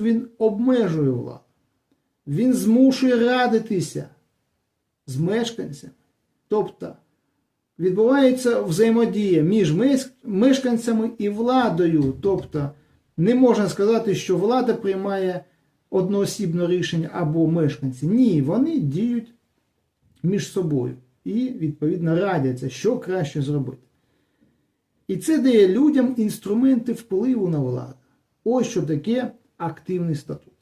він обмежує владу. Він змушує радитися з мешканцями. Тобто відбувається взаємодія між мешканцями і владою. Тобто не можна сказати, що влада приймає одноосібне рішення або мешканці. Ні, вони діють між собою і, відповідно, радяться, що краще зробити. І це дає людям інструменти впливу на владу. Ось що таке активний статут.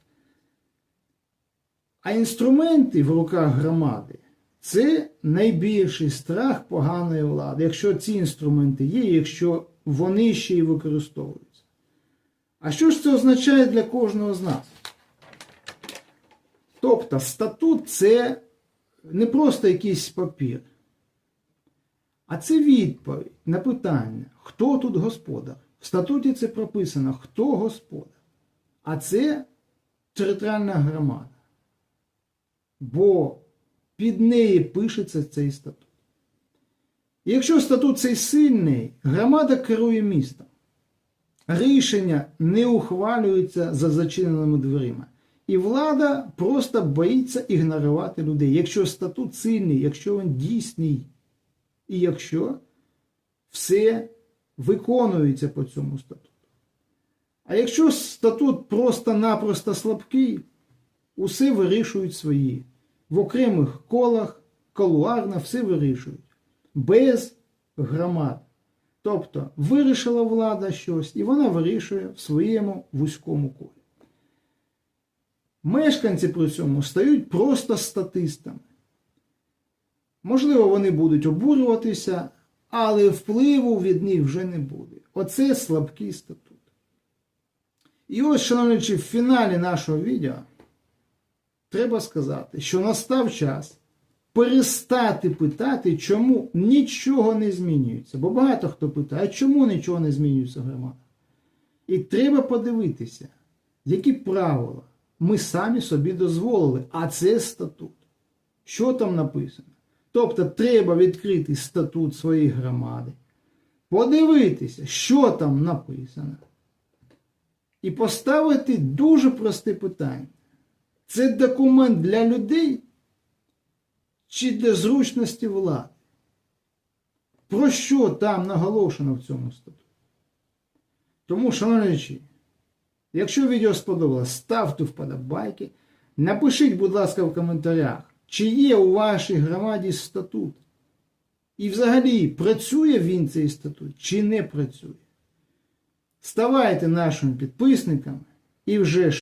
А інструменти в руках громади це найбільший страх поганої влади, якщо ці інструменти є, якщо вони ще й використовуються. А що ж це означає для кожного з нас? Тобто статут це не просто якийсь папір, а це відповідь на питання, хто тут господар. В статуті це прописано, хто господар. А це територіальна громада. Бо під неї пишеться цей статут. Якщо статут цей сильний, громада керує містом. Рішення не ухвалюються за зачиненими дверима. І влада просто боїться ігнорувати людей. Якщо статут сильний, якщо він дійсний, і якщо все виконується по цьому статуту. А якщо статут просто-напросто слабкий, усе вирішують свої. В окремих колах, колуарно все вирішують. Без громад. Тобто вирішила влада щось, і вона вирішує в своєму вузькому колі. Мешканці при цьому стають просто статистами. Можливо, вони будуть обурюватися, але впливу від них вже не буде. Оце слабкий статут. І ось, шановні, в фіналі нашого відео треба сказати, що настав час перестати питати, чому нічого не змінюється. Бо багато хто питає, а чому нічого не змінюється в громадах? І треба подивитися, які правила ми самі собі дозволили, а це статут. Що там написано? Тобто треба відкрити статут своєї громади, подивитися, що там написано, і поставити дуже просте питання. Це документ для людей чи для зручності влади? Про що там наголошено в цьому статуті? Тому, шановні, якщо відео сподобалось, ставте вподобайки. Напишіть, будь ласка, в коментарях, чи є у вашій громаді статут. І взагалі, працює він цей статут чи не працює. Ставайте нашими підписниками і вже